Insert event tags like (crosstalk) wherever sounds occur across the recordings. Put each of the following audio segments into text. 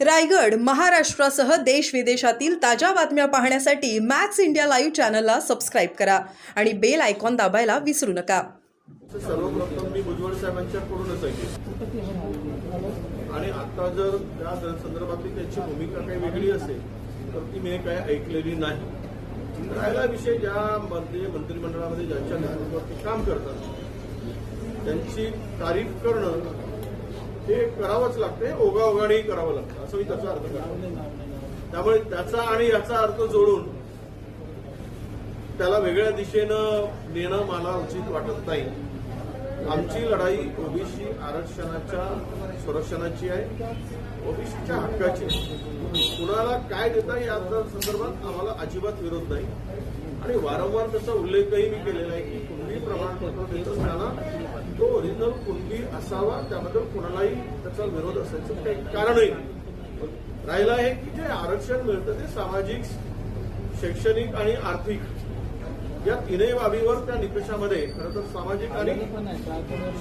रायगड महाराष्ट्रासह देश विदेशातील ताज्या बातम्या पाहण्यासाठी मॅक्स इंडिया लाईव्ह चॅनलला सबस्क्राईब करा आणि बेल आयकॉन दाबायला विसरू नका. सर्वप्रथम मी भुजबळ साहेबांच्याकडूनच ऐकेन आणि आता जर त्या संदर्भातली त्यांची भूमिका काही वेगळी असेल तर ती मी काय ऐकलेली नाही. राहिला विषय ज्या मध्ये मंत्रिमंडळामध्ये ज्यांच्या नेतृत्वात काम करतात त्यांची तारीफ करणं हे करावंच लागते ओघाओघानेही करावं लागतं असं मी त्याचा अर्थ करतो त्यामुळे त्याचा आणि याचा अर्थ जोडून त्याला वेगळ्या दिशेनं नेणं मला उचित वाटत नाही. आमची लढाई ओबीसी आरक्षणाच्या संरक्षणाची आहे ओबीसीच्या हक्काची आहे. कुणाला काय देता या संदर्भात आम्हाला अजिबात विरोध नाही. आणि वारंवार त्याचा उल्लेखही मी केलेला आहे की कुणबी प्रमाणपत्र देत असताना तो ओरिजिनल कुणबी असावा त्याबद्दल कुणालाही त्याचा विरोध असायचं काही कारणही राहिलं राहिला आहे की जे आरक्षण मिळतं ते सामाजिक शैक्षणिक आणि आर्थिक या तीनही बाबीवर त्या निकषामध्ये खरं तर सामाजिक आणि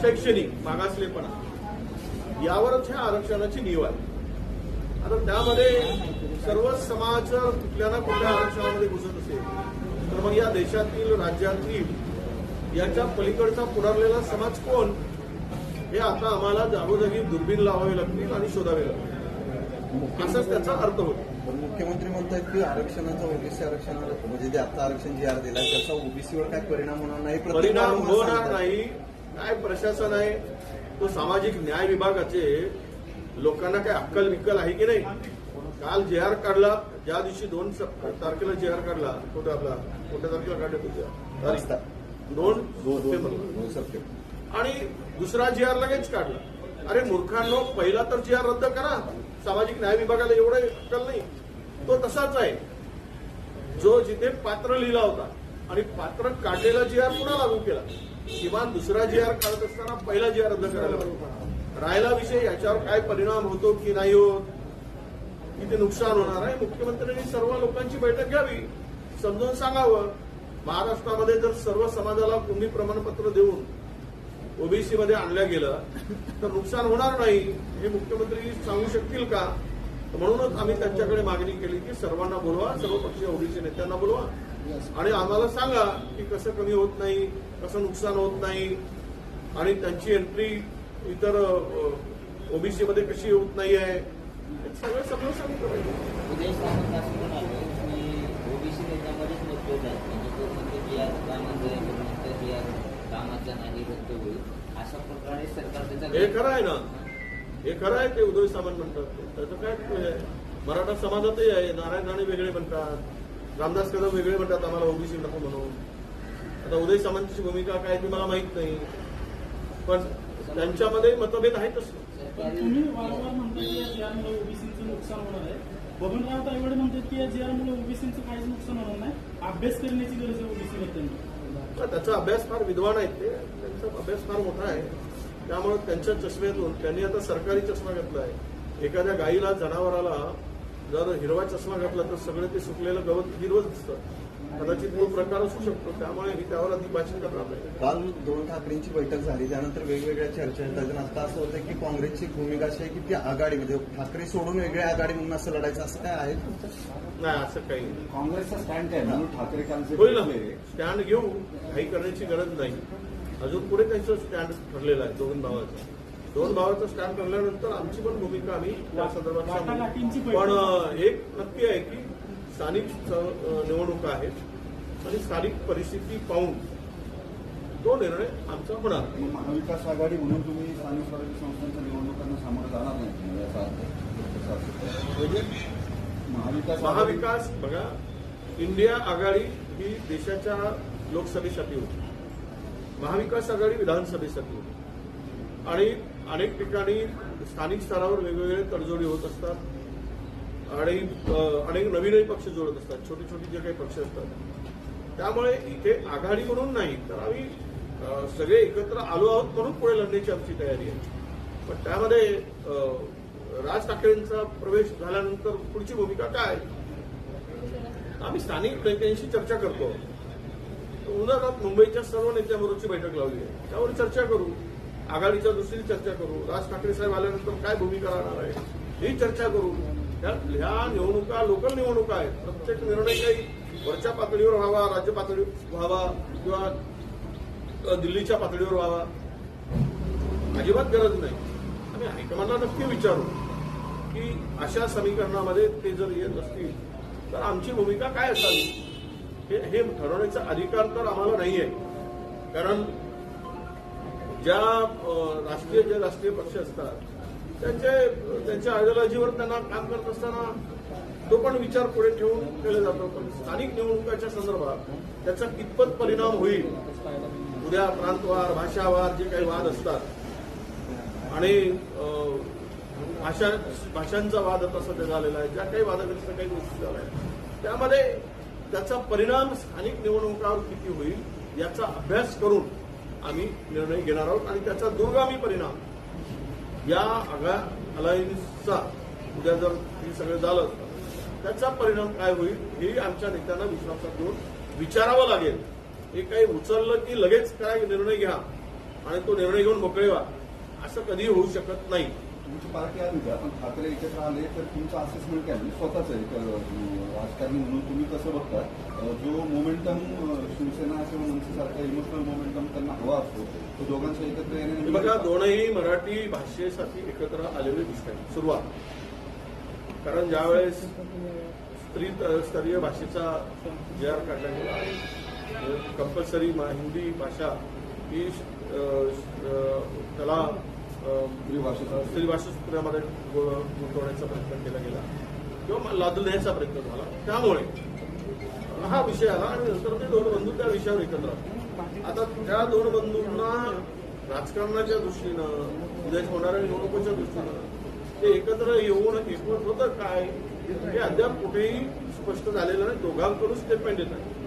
शैक्षणिक मागासलेपणा यावरच ह्या आरक्षणाची निव आहे. आता त्यामध्ये सर्व समाज कुठल्या ना कुठल्या आरक्षणामध्ये घुसत असेल तर मग या देशातील राज्यातील याच्या पलीकडचा पुढारलेला समाज कोण? हे आता आम्हाला जागोजागी दुर्बीण लावावे लागतील आणि शोधावे लागतील. असाच त्याचा अर्थ होतो. पण मुख्यमंत्री म्हणतात की आरक्षणाचा ओबीसी आरक्षणाला म्हणजे जे आता आरक्षण जी आर दिला त्याचा ओबीसीवर काय परिणाम होणार नाही? परिणाम होणार. नाही. काय प्रशासन आहे. तो सामाजिक न्याय विभागाचे लोकांना काय अक्कल विक्कल आहे की नाही? काल जे आर काढला. ज्या दिवशी दोन तारखेला जे आर काढला कुठे आपला? कोणत्या तारखेला काढले तुझ्या दोन दोन सप्टेंबर आणि दुसरा जी आर लगेच काढला. अरे मूर्खांनो पहिला तर जी आर रद्द करा. सामाजिक न्याय विभागाला एवढं अक्कल नाही. तो तसाच आहे. जो जिथे पात्र लिहिला होता आणि पात्र काढलेला जी आर पुन्हा लागू केला. किमान दुसरा जी आर काढत असताना पहिला जी आर रद्द करायला राहिला विषय याच्यावर काय परिणाम होतो की नाही होत? किती नुकसान होणार आहे. मुख्यमंत्र्यांनी सर्व लोकांची बैठक घ्यावी. समजून सांगावं. महाराष्ट्रामध्ये जर सर्व समाजाला कुंभी प्रमाणपत्र देऊन ओबीसी मध्ये आणल्या गेलं तर नुकसान होणार नाही हे मुख्यमंत्री सांगू शकतील का? म्हणूनच आम्ही त्यांच्याकडे मागणी केली की सर्वांना बोलवा सर्व पक्षीय ओबीसी नेत्यांना बोलवा. आणि आम्हाला सांगा की कसं कमी होत नाही कसं नुकसान होत नाही आणि त्यांची एंट्री इतर ओबीसी मध्ये कशी होत नाही आहे हे सगळं सगळं सांगितलं पाहिजे उदय सामंत असं म्हणाले की ओबीसी नेत्यामध्येच मतभेद आहेत म्हणजे तो म्हणतो की आज कामाचं आहे तो म्हणतो की आज नाही रद्द होईल अशा प्रकारे सरकार हे त्याचा खरं आहे ना. हे खरं आहे ते उदय सामंत म्हणतात. ते. त्याचं काय? मराठा समाजातही आहे. नारायण राणे वेगळे म्हणतात. रामदास कदम वेगळे म्हणतात. आम्हाला ओबीसी नको म्हणून. आता उदय सामंतची भूमिका काय ती मला माहीत नाही. पण त्यांच्यामध्ये मतभेद आहेतच. तुम्ही वारंवार म्हणताय की या जेआरमुळे ओबीसीचं नुकसान होणार आहे. बबनराव तायवाडे म्हणतात की या जेआरमुळे ओबीसीचं काहीच नुकसान होणार नाही. अभ्यास करण्याची गरज आहे ओबीसी तर त्याचा अभ्यास फार विद्वान आहेत ते. त्यांचा अभ्यास फार मोठा आहे. त्यामुळे त्यांच्या चष्म्यातून त्यांनी आता सरकारी चष्मा घेतला आहे. एखाद्या गाईला जनावराला जर हिरवा चष्मा घातला तर सगळं ते सुकलेलं गवत हिरवं दिसतं. कदाचित तो प्रकार असू शकतो त्यामुळे मी त्यावर अधिक भाषण करणार नाही. काल दोन ठाकरेंची बैठक झाली त्यानंतर वेगवेगळ्या चर्चा येतात आणि आता असं होतं की काँग्रेसची भूमिका अशी आहे की ती आघाडी म्हणजे ठाकरे सोडून वेगळ्या आघाडी म्हणून असं लढायचं असं काय आहे? नाही असं काही नाही. काँग्रेसचा स्टँड आहे म्हणून ठाकरे कालचे होईल ना. स्टँड घेऊ काही करण्याची गरज नाही. अजून पुढे त्यांचं स्टँड ठरलेलं आहे दोन भावाचं. दोन भावाचं स्टँड ठरल्यानंतर आमची पण भूमिका आम्ही त्या संदर्भात. पण एक नक्की आहे की स्थानिक निवडणुका आहेत. आणि स्थानिक परिस्थिती पाहून तो निर्णय आमचा होणार महाविकास आघाडी म्हणून तुम्ही स्थानिक स्वराज्य संस्थांच्या निवडणुकांना सामोरं जाणार नाही म्हणजे महाविकास महाविकास बघा इंडिया आघाडी ही देशाच्या लोकसभेसाठी होती. महाविकास आघाडी विधानसभेसाठी होती. आणि अनेक ठिकाणी स्थानिक स्तरावर वेगवेगळे तडजोडी होत असतात. आणि अनेक नवीनही पक्ष जोडत असतात. छोटे छोटे जे काही पक्ष असतात. त्यामुळे इथे आघाडी म्हणून नाही तर आम्ही सगळे एकत्र आलो आहोत म्हणून पुढे लढण्याची आमची तयारी आहे. पण त्यामध्ये राज ठाकरेंचा प्रवेश झाल्यानंतर पुढची भूमिका काय? आम्ही स्थानिक नेत्यांशी चर्चा करतो. उन्हाळ्यात मुंबईच्या सर्व नेत्यांबरोबरची बैठक लावली आहे. त्यावर चर्चा करू. आघाडीच्या दृष्टीने चर्चा करू. राज ठाकरे साहेब आल्यानंतर काय भूमिका राहणार आहे ही चर्चा करू. ह्या ह्या निवडणुका लोकल निवडणुका आहेत. प्रत्येक निर्णय काही वरच्या पातळीवर व्हावा राज्य पातळीवर व्हावा किंवा दिल्लीच्या पातळीवर व्हावा अजिबात गरज नाही. आम्ही हायकमांडला नक्की विचारू की अशा समीकरणामध्ये ते जर येत असतील तर आमची भूमिका काय असावी? हे हे ठरवण्याचा अधिकार तर आम्हाला नाही आहे कारण ज्या राष्ट्रीय जे राष्ट्रीय पक्ष असतात त्यांचे त्यांच्या आयडिओलॉजीवर त्यांना काम करत असताना तो पण विचार पुढे ठेवून केला जातो. पण स्थानिक निवडणुकाच्या संदर्भात त्याचा कितपत परिणाम होईल? उद्या प्रांतवार भाषावार जे काही वाद असतात. आणि भाषा भाषांचा वाद आता सध्या झालेला आहे. ज्या काही वादग्रस्त काही गोष्टी झाल्या आहेत. त्यामध्ये त्याचा परिणाम स्थानिक निवडणुकावर किती होईल याचा अभ्यास करून आम्ही निर्णय घेणार आहोत. आणि त्याचा दुर्गामी परिणाम या आघा अलायन्सचा उद्या जर हे सगळं झालं त्याचा परिणाम काय होईल हे आमच्या नेत्यांना विश्वासात घेऊन विचारावं लागेल. हे काही उचललं की लगेच काय निर्णय घ्या आणि तो निर्णय घेऊन मोकळे व्हा असं कधी होऊ शकत नाही. तुमची पार्टी आली का पण ठाकरे एकत्र आले तर तुमचं असेसमेंट काय म्हणजे स्वतःच एक राजकारणी म्हणून तुम्ही कसं बघता? जो मोमेंटम शिवसेना किंवा मनसेसारखा इमोशनल मोमेंटम त्यांना हवा असतो तो दोघांचा एकत्र येण्याने बघा दोनही मराठी भाषेसाठी एकत्र आलेले दिसत आहेत सुरुवात. कारण ज्यावेळेस स्त्री स्तरीय भाषेचा जे आर काढला गेला आहे म्हणजे कंपल्सरी हिंदी भाषा ही त्याला स्त्री भाषा गुंतवण्याचा प्रयत्न केला गेला किंवा लादण्याचा प्रयत्न झाला. त्यामुळे हा विषय आला आणि नंतर ते दोन बंधू त्या विषयावर एकत्र आता त्या दोन बंधूंना राजकारणाच्या दृष्टीनं उद्या होणाऱ्या निवडणुकीच्या दृष्टीनं ते एकत्र येऊन एकमत होतं काय हे अद्याप कुठेही स्पष्ट झालेलं नाही. दोघांकडून स्टेटमेंट येत आहे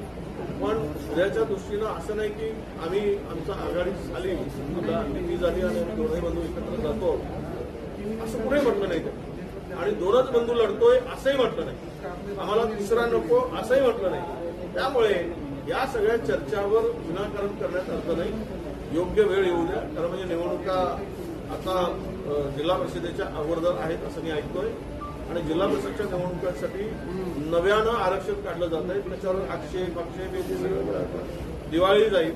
पण उद्याच्या दृष्टीनं असं नाही की आम्ही आमचा आघाडी झाली मी झाली आणि आम्ही दोनही बंधू एकत्र जातो. असं कुठे म्हटलं नाही ते आणि दोनच बंधू लढतोय असंही म्हटलं नाही. आम्हाला तिसरा नको असंही म्हटलं नाही. त्यामुळे या सगळ्या चर्चावर विनाकारण करण्यात अर्थ नाही. योग्य वेळ येऊ द्या. कारण म्हणजे निवडणुका आता जिल्हा परिषदेच्या अगोदर आहेत असं मी ऐकतोय. आणि जिल्हा परिषदच्या निवडणुकांसाठी नव्यानं आरक्षण काढलं जात आहे. त्याच्यावर आक्षेप आक्षेप हे सगळं दिवाळी जाईल.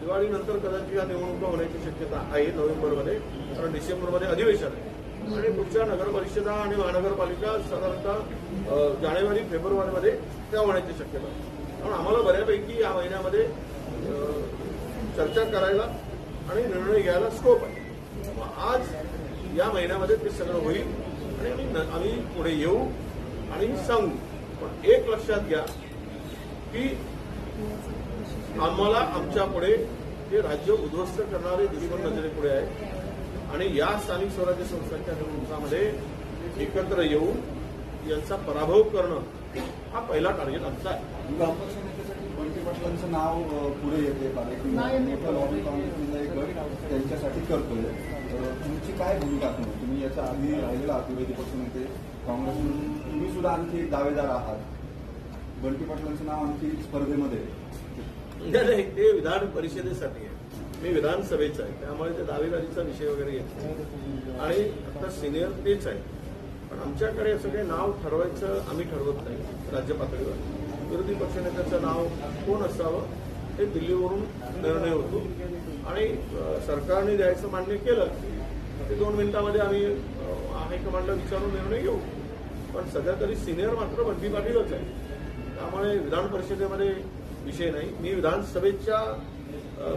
दिवाळीनंतर कदाचित या निवडणुका होण्याची शक्यता आहे नोव्हेंबरमध्ये कारण डिसेंबरमध्ये अधिवेशन आहे. आणि पुढच्या नगर परिषदा आणि महानगरपालिका साधारणतः जानेवारी फेब्रुवारीमध्ये त्या होण्याची शक्यता आहे. म्हणून आम्हाला बऱ्यापैकी या महिन्यामध्ये चर्चा करायला आणि निर्णय घ्यायला स्कोप आहे. आज या महिन्यामध्ये ते सगळं होईल. आणि आम्ही न- आम्ही पुढे येऊ आणि सांगू. पण एक लक्षात घ्या की आम्हाला आमच्या पुढे हे राज्य उद्ध्वस्त करणारे दुश्मन नजरेपुढे आहे आणि या स्थानिक स्वराज्य संस्थांच्या निवडणुकामध्ये एकत्र येऊन यांचा पराभव करणं हा पहिला टार्गेट आमचा आहे. नाव पुढे येते त्यांच्यासाठी करतोय. तुमची काय भूमिका असणार? तुम्ही याच्या आधी राहिलेला अतिवेदी विरोधी पक्ष नेते काँग्रेस म्हणून तुम्ही सुद्धा आणखी एक दावेदार आहात. बंटी पाटलांचं नाव आणखी स्पर्धेमध्ये. नाही, ते विधान परिषदेसाठी आहे. मी विधानसभेचं आहे. त्यामुळे ते दावेदारीचा विषय वगैरे येत आणि आता सिनियर तेच आहे. पण आमच्याकडे असं काही नाव ठरवायचं आम्ही ठरवत नाही राज्य पातळीवर विरोधी पक्षनेत्याचं नाव कोण असावं? हे दिल्लीवरून निर्णय होतो. आणि सरकारने द्यायचं मान्य केलं ते दोन मिनिटांमध्ये आम्ही हायकमांडला विचारून निर्णय घेऊ. पण सध्या तरी सिनियर मात्र बंटी पाटीलच आहे. त्यामुळे विधान परिषदेमध्ये विषय नाही. मी विधानसभेच्या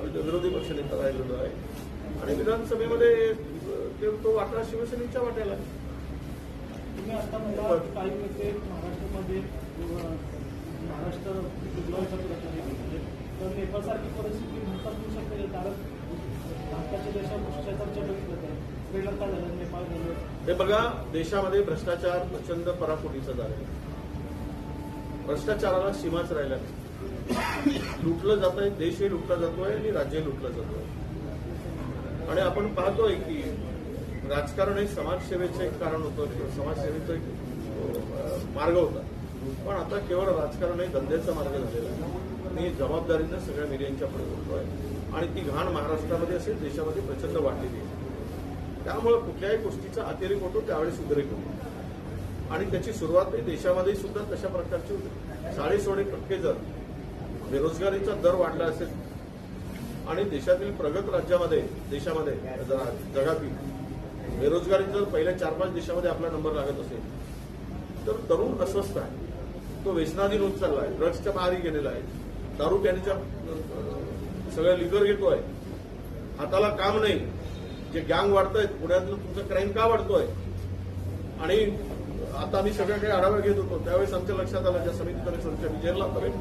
विरोधी पक्षनेता राहिलेलो आहे. आणि विधानसभेमध्ये ते तो वाटा शिवसेनेच्या वाट्याला आहे. महाराष्ट्रामध्ये महाराष्ट्र. तर नेपाळसारखी परिस्थिती भारतात होऊ शकते कारण भारताच्या देशात भ्रष्टाचारच्या बघितलं तर श्रीलंका झालं? नेपाळ झालं. हे बघा देशामध्ये भ्रष्टाचार प्रचंड पराकोटीचा झालेला आहे. भ्रष्टाचाराला सीमाच राहिला नाही लुटलं जात आहे देशही लुटला जातोय आणि राज्यही लुटलं जातोय. आणि आपण पाहतोय की राजकारण हे समाजसेवेचं एक कारण होतं किंवा समाजसेवेचा एक मार्ग होता. पण आता केवळ राजकारण हे धंद्याचा मार्ग झालेला आहे. मी जबाबदारीनं सगळ्या मीडियांच्या पुढे बोलतोय. आणि ती घाण महाराष्ट्रामध्ये असेल देशामध्ये प्रचंड वाढलेली आहे. त्यामुळे कुठल्याही गोष्टीचा अतिरेक होतो त्यावेळेस उद्रेक होतो. आणि त्याची सुरुवात देशामध्ये सुद्धा तशा प्रकारची होती. साडेसोळे टक्के जर बेरोजगारीचा दर वाढला असेल आणि देशातील प्रगत राज्यामध्ये देशामध्ये जगातील बेरोजगारी जर पहिल्या चार पाच देशामध्ये आपला नंबर लागत असेल तर तरुण अस्वस्थ आहे. तो व्यसनाधीन होत चालला आहे. ड्रग्सच्या मारी गेलेला आहे. दारू प्यानीच्या सगळ्या लिकर घेतोय. हाताला काम नाही. जे गँग वाढतायत पुण्यातलं तुमचं क्राईम का वाढतोय? आणि आता आम्ही सगळ्या काही आढावा घेत होतो. त्यावेळेस आमच्या लक्षात आलं ज्या समितीकडे सदस्य जेलला भेट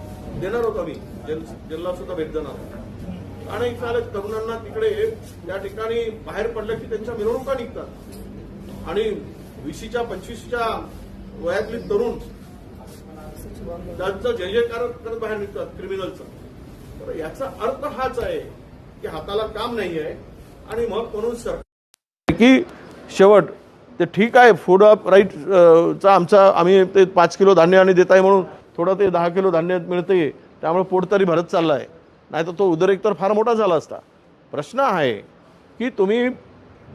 देणार होतो आम्ही. जेल जेलला सुद्धा भेट देणार होतो. आणि काल तरुणांना तिकडे त्या ठिकाणी बाहेर पडलं की त्यांच्या मिरवणुका निघतात. आणि वीसीच्या पंचवीसच्या वयातली तरुण त्यांचं जय जयकार करत बाहेर निघतात क्रिमिनलचं तर याचा अर्थ हाच आहे की हाताला काम नाही आहे आणि मग म्हणून सरकार की शेवट ते ठीक आहे फूड अप राईट चा आमचा आम्ही ते पाच किलो धान्य आणि देत आहे म्हणून थोडं ते दहा किलो धान्य मिळते त्यामुळे पोट तरी भरत चाललं आहे नाही तर तो उदरेक तर फार मोठा झाला असता. प्रश्न आहे की तुम्ही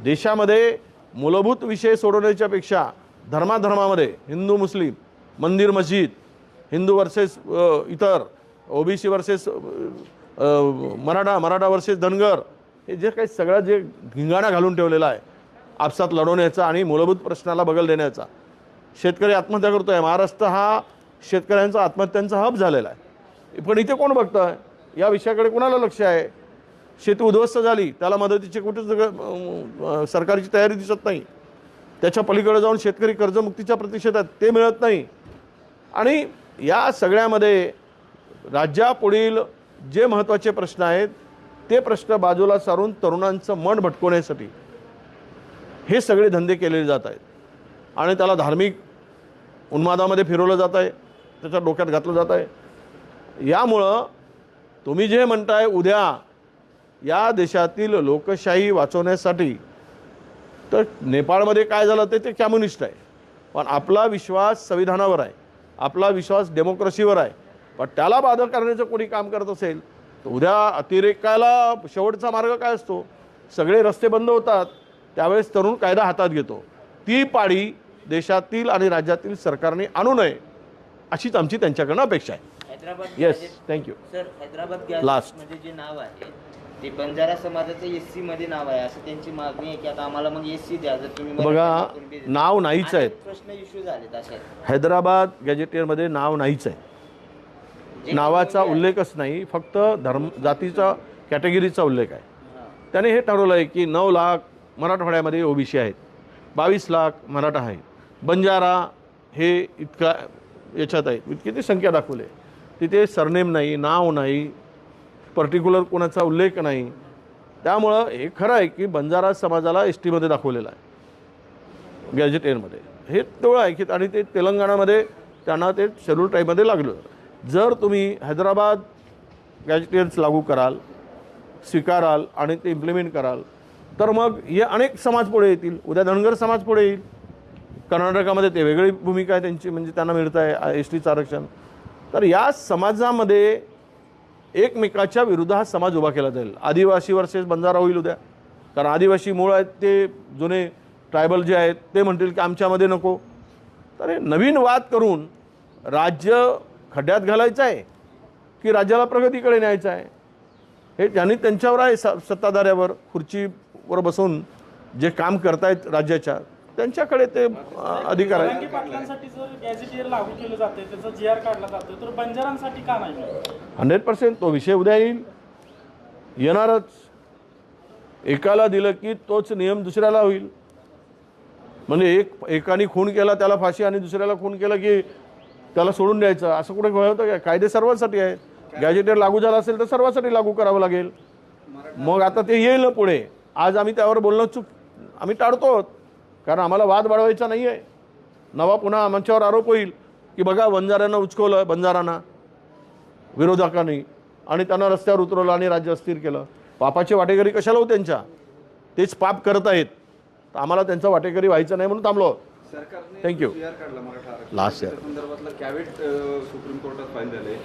देशामध्ये मूलभूत विषय सोडवण्याच्या पेक्षा धर्माधर्मामध्ये हिंदू मुस्लिम मंदिर मस्जिद हिंदू वर्सेस इतर OBC versus Maratha Maratha versus Dhangar हे जे काही सगळं जे धिंगाणा घालून ठेवलेला आहे आपसात लढवण्याचा आणि मूलभूत प्रश्नाला बगल देण्याचा. शेतकरी आत्महत्या करतो आहे महाराष्ट्र हा शेतकऱ्यांचा आत्महत्यांचा हब झालेला आहे. पण इथे कोण बघतं आहे या विषयाकडे कोणाला लक्ष आहे? शेती उद्ध्वस्त झाली त्याला मदतीची कुठेच सरकारची तयारी दिसत नाही. त्याच्या पलीकडे जाऊन शेतकरी कर्जमुक्तीच्या प्रतिषेधात ते मिळत नाही. आणि या सगळ्यामध्ये राज्यापुढील जे महत्त्वाचे प्रश्न आहेत ते प्रश्न बाजूला सारून तरुणांचं मन भटकवण्यासाठी हे सगळे धंदे केलेले जात आहेत. आणि त्याला धार्मिक उन्मादामध्ये फिरवलं जात आहे त्याच्या डोक्यात घातलं जात आहे. यामुळं तुम्ही जे म्हणताय उद्या या देशातील लोकशाही वाचवण्यासाठी तर नेपाळमध्ये काय झालं ते ते कम्युनिस्ट आहे. पण आपला विश्वास संविधानावर आहे. आपला विश्वास डेमोक्रेसीवर आहे. पण त्याला बाधक करण्याचं कोणी काम करत असेल तर उद्या अतिरेकाला शेवटचा मार्ग काय असतो? सगळे रस्ते बंद होतात त्यावेळेस तरुण कायदा हातात घेतो. ती पाळी देशातील आणि राज्यातील सरकारने आणू नये अशीच आमची त्यांच्याकडनं अपेक्षा आहे. Hyderabad yes gazette- thank you sir Hyderabad Last. मध्ये जे नाव आहे ते बंजारा समाजाचं एस सी मध्ये नाव आहे. असं त्यांची मागणी आहे की आता आम्हाला मग एस सी द्या. जर तुम्ही बघा. नाव नाहीच अनेक प्रश्न इश्यू झालेत असे. हैदराबाद गॅजेटियरमध्ये नाव नाहीच आहे. जे नावाचा काही उल्लेखच नाही फक्त धर्म जातीचा कॅटेगरीचा उल्लेख आहे. हां. त्याने हे ठरवलं आहे की नऊ लाख मराठवाड्यामध्ये ओबीसी आहेत बावीस लाख मराठा आहेत. बंजारा हे इतका याच्यात आहेत इतकी ती संख्या दाखवली आहे. तिथे सरनेम नाही नाव नाही पर्टिक्युलर कोणाचा उल्लेख नाही. त्यामुळं हे खरं आहे की बंजारा समाजाला एस टीमध्ये दाखवलेलं आहे. गॅजेटेअरमध्ये हे तेवढं आहे की आणि ते तेलंगणामध्ये त्यांना ते शेड्यूल टाईपमध्ये लागलं. जर तुम्ही हैदराबाद गॅजेटेन्स लागू कराल स्वीकाराल आणि ते इम्प्लिमेंट कराल तर मग हे अनेक समाज पुढे येतील. उद्या धनगर समाज पुढे येईल. कर्नाटकामध्ये ते वेगळी भूमिका आहे त्यांची म्हणजे त्यांना मिळतं आहे एस टीचं आरक्षण. तर या समाजामध्ये एकमेकाच्या विरुद्ध हा समाज उभा केला जाईल. आदिवासी वर्सेस बंजारा होईल उद्या. कारण आदिवासी मूळ आहेत ते जुने ट्रायबल जे आहेत ते म्हणतील की आमच्यामध्ये नको. तर हे नवीन वाद करून राज्य खड्ड्यात घालायचं आहे की राज्याला प्रगतीकडे न्यायचं आहे? हे ज्यांनी त्यांच्यावर आहे स सत्ताधाऱ्यावर खुर्चीवर बसून जे काम करतायत राज्याच्या त्यांच्याकडे ते अधिकार नाही? हंड्रेड पर्सेंट तो विषय उद्या येईल. येणारच. एकाला दिलं की तोच नियम दुसऱ्याला होईल. म्हणजे एक एकाने खून केला त्याला फाशी आणि दुसऱ्याला खून केला की त्याला सोडून द्यायचं. असं कुठे होतं का? कायदे सर्वांसाठी आहेत. गॅजेटियर लागू झाला असेल तर सर्वांसाठी लागू करावं लागेल. मग आता ते येईल ना पुढे. आज आम्ही त्यावर बोलणं चूक आम्ही टाळतो कारण आम्हाला वाद वाढवायचा नाही आहे नवा पुन्हा आमच्यावर आरोप होईल की बघा बंजाऱ्यांना उचकवलं बंजारांना. विरोधकांनी. आणि त्यांना रस्त्यावर उतरवलं आणि राज्य अस्थिर केलं. पापाचे वाटेकरी कशाला हो त्यांच्या? तेच पाप करत आहेत. तर आम्हाला त्यांचा वाटेकरी व्हायचं नाही म्हणून थांबलो. Last year. त्याच्या संदर्भातला कॅवेट सुप्रीम कोर्टात फाईल झाले.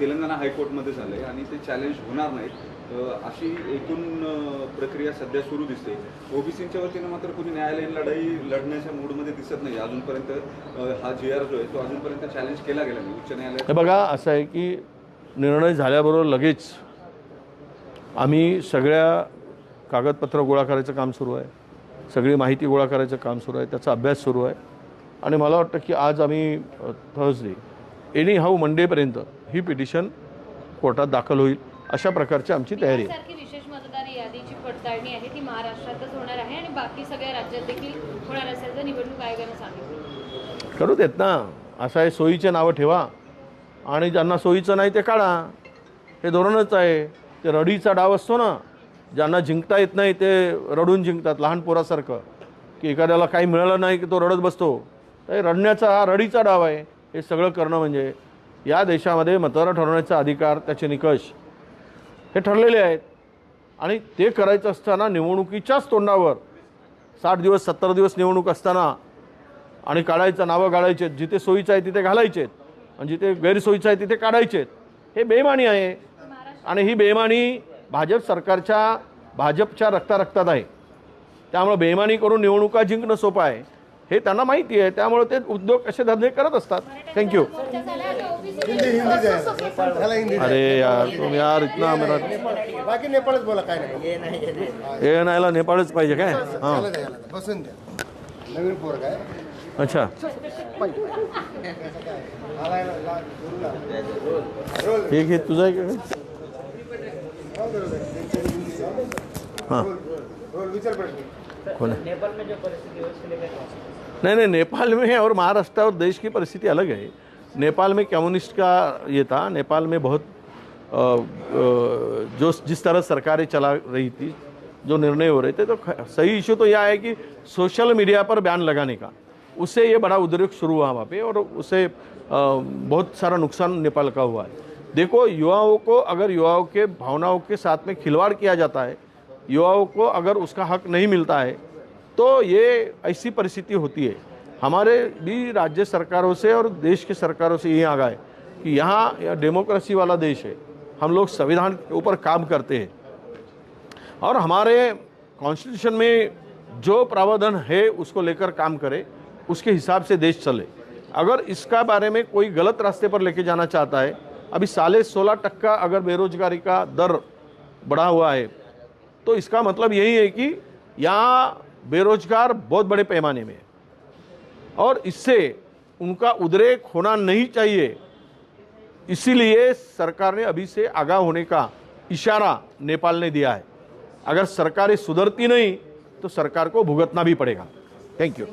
तेलंगणा हायकोर्टमध्ये झाले आणि ते चॅलेंज होणार नाहीत. अ, अशी एकूण प्रक्रिया सध्या सुरू दिसते. ओबीसीच्या वतीनं मात्र कुणी न्यायालयीन लढाई लढण्याच्या मूडमध्ये दिसत नाही. अजूनपर्यंत हा जी आर जो आहे तो अजूनपर्यंत चॅलेंज केला गेला नाही. उच्च न्यायालयात हे बघा असं आहे की निर्णय झाल्याबरोबर लगेच आम्ही सगळ्या कागदपत्र गोळा करायचं काम सुरू आहे. सगळी माहिती गोळा करायचं काम सुरू आहे त्याचा अभ्यास सुरू आहे. आणि मला वाटतं की आज आम्ही थर्सडे एनी हाऊ मंडेपर्यंत ही पिटिशन कोर्टात दाखल होईल अशा प्रकारची आमची तयारी आहे. बिहारसारखी विशेष मतदार यादीची पडताळणी आहे ती महाराष्ट्रातच होणार आहे आणि बाकी सगळ्या राज्यात देखील होणार असल्याचं निवडणूक आयोगानं सांगितलं. करू देत ना. असं आहे सोयीचे नावं ठेवा. आणि ज्यांना सोयीचं नाही ते काढा. हे धोरणच आहे. ते रडीचा डाव असतो ना. ज्यांना जिंकता येत नाही ते रडून जिंकतात लहान पोरासारखं. की एखाद्याला काही मिळालं नाही की तो रडत बसतो. तर रडण्याचा हा रडीचा डाव आहे. हे सगळं करणं म्हणजे या देशामध्ये मतदार ठरवण्याचा अधिकार त्याचे निकष हे ठरलेले आहेत. आणि ते करायचं असताना निवडणुकीच्याच तोंडावर साठ दिवस सत्तर दिवस निवडणूक असताना आणि काढायचं नावं काढायचे जिथे सोयीचं आहे तिथे घालायचेत. आणि जिथे गैरसोयीचं आहे तिथे काढायचेत. हे बेमानी आहे. आणि ही बेमानी भाजप सरकारच्या भाजपच्या रक्तारक्तात आहे. त्यामुळे बेमानी करून निवडणुका जिंकणं सोपं आहे. हे त्यांना माहिती आहे. त्यामुळे ते उद्योग असे धंदे करत असतात. थँक्यू अरे यार तुम यार इतना मेरा बाकी नेपाळच बोला काय नाही. हे नाहीला नेपाळच पाहिजे काय? हां. बसून द्या. नवीन पोर काय अच्छा. (laughs) हे घे तुझं आहे का हाँ। विचार प्रश्न कौन है? नहीं नहीं नेपाल में और महाराष्ट्र और देश की परिस्थिति अलग है। नेपाल में कम्युनिस्ट का ये था नेपाल में बहुत अ, अ, जो जिस तरह सरकारें चला रही थी जो निर्णय हो रहे थे तो सही इशू तो यह है कि सोशल मीडिया पर बैन लगाने का उससे ये बड़ा उद्रेक शुरू हुआ वहाँ पे और उससे बहुत सारा नुकसान नेपाल का हुआ है। देखो, युवाओं को अगर युवाओं के भावनाओं के साथ में खिलवाड़ किया जाता है, युवाओं को अगर उसका हक नहीं मिलता है तो ये ऐसी परिस्थिति होती है। हमारे भी राज्य सरकारों से और देश की सरकारों से ये आगा है कि यहाँ डेमोक्रेसी वाला देश है, हम लोग संविधान के ऊपर काम करते हैं। और हमारे कॉन्स्टिट्यूशन में जो प्रावधान है, उसको लेकर काम करे, उसके हिसाब से देश चले। अगर इसका बारे में कोई गलत रास्ते पर लेके जाना चाहता है अभी साले सोलह टक्का अगर बेरोजगारी का दर बढ़ा हुआ है तो इसका मतलब यही है कि यहाँ बेरोजगार बहुत बड़े पैमाने में है। और इससे उनका उद्रेक होना नहीं चाहिए। इसीलिए सरकार ने अभी से आगाह होने का इशारा नेपाल ने दिया है। अगर सरकारें सुधरती नहीं तो सरकार को भुगतना भी पड़ेगा। Thank you